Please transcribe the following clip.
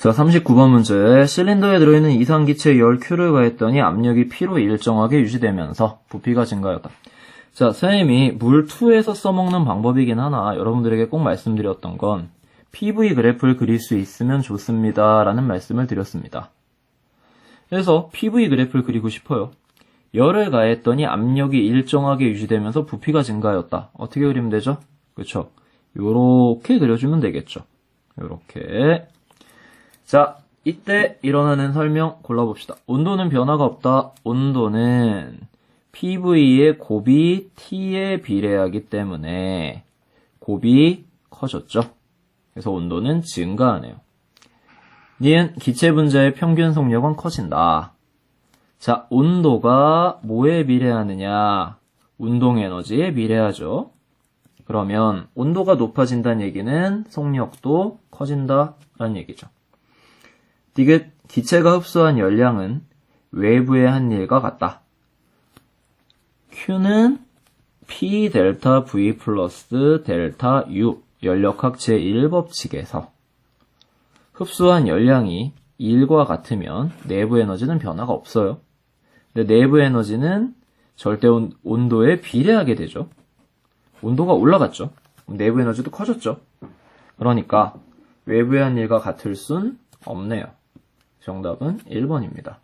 자, 39번 문제. 실린더에 들어있는 이상기체 열 Q를 가했더니 압력이 P로 일정하게 유지되면서 부피가 증가하였다. 자, 선생님이 물 2에서 써먹는 방법이긴 하나 여러분들에게 꼭 말씀드렸던 건 PV 그래프를 그릴 수 있으면 좋습니다. 라는 말씀을 드렸습니다. 그래서 PV 그래프를 그리고 싶어요. 열을 가했더니 압력이 일정하게 유지되면서 부피가 증가하였다. 어떻게 그리면 되죠? 그쵸? 요렇게 그려주면 되겠죠. 요렇게. 자, 이때 일어나는 설명 골라봅시다. 온도는 변화가 없다. 온도는 PV의 곱이 T에 비례하기 때문에 곱이 커졌죠. 그래서 온도는 증가하네요. 니은 기체 분자의 평균 속력은 커진다. 자, 온도가 뭐에 비례하느냐? 운동 에너지에 비례하죠. 그러면 온도가 높아진다는 얘기는 속력도 커진다라는 얘기죠. 디귿 기체가 흡수한 열량은 외부의 한 일과 같다. Q는 P 델타 V 플러스 델타 U 연력학 제1법칙에서 흡수한 열량이 1과 같으면 내부 에너지는 변화가 없어요. 근데 내부 에너지는 절대 온- 온도에 비례하게 되죠. 온도가 올라갔죠. 내부 에너지도 커졌죠. 그러니까 외부의 한 일과 같을 순 없네요. 정답은 1번입니다.